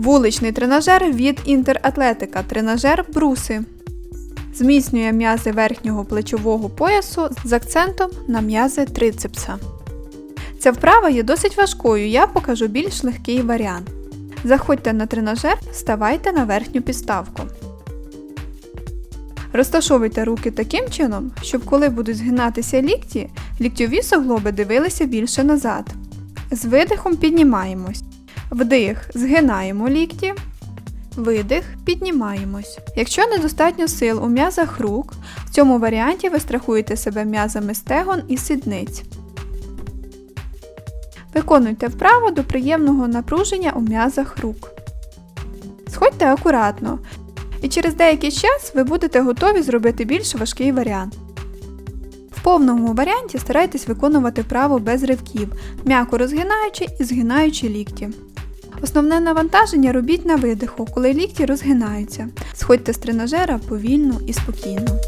Вуличний тренажер від Інтератлетика. Тренажер бруси. Зміцнює м'язи верхнього плечового поясу з акцентом на м'язи трицепса. Ця вправа є досить важкою, я покажу більш легкий варіант. Заходьте на тренажер, ставайте на верхню підставку. Розташовуйте руки таким чином, щоб коли будуть згинатися лікті, ліктьові суглоби дивилися більше назад. З видихом піднімаємось. Вдих, згинаємо лікті. Видих, піднімаємось. Якщо недостатньо сил у м'язах рук, в цьому варіанті ви страхуєте себе м'язами стегон і сідниць. Виконуйте вправо до приємного напруження у м'язах рук. Сходьте акуратно, і через деякий час ви будете готові зробити більш важкий варіант. В повному варіанті старайтесь виконувати вправо без ривків, м'яко розгинаючи і згинаючи лікті. Основне навантаження робіть на видиху, коли лікті розгинаються. Сходьте з тренажера повільно і спокійно.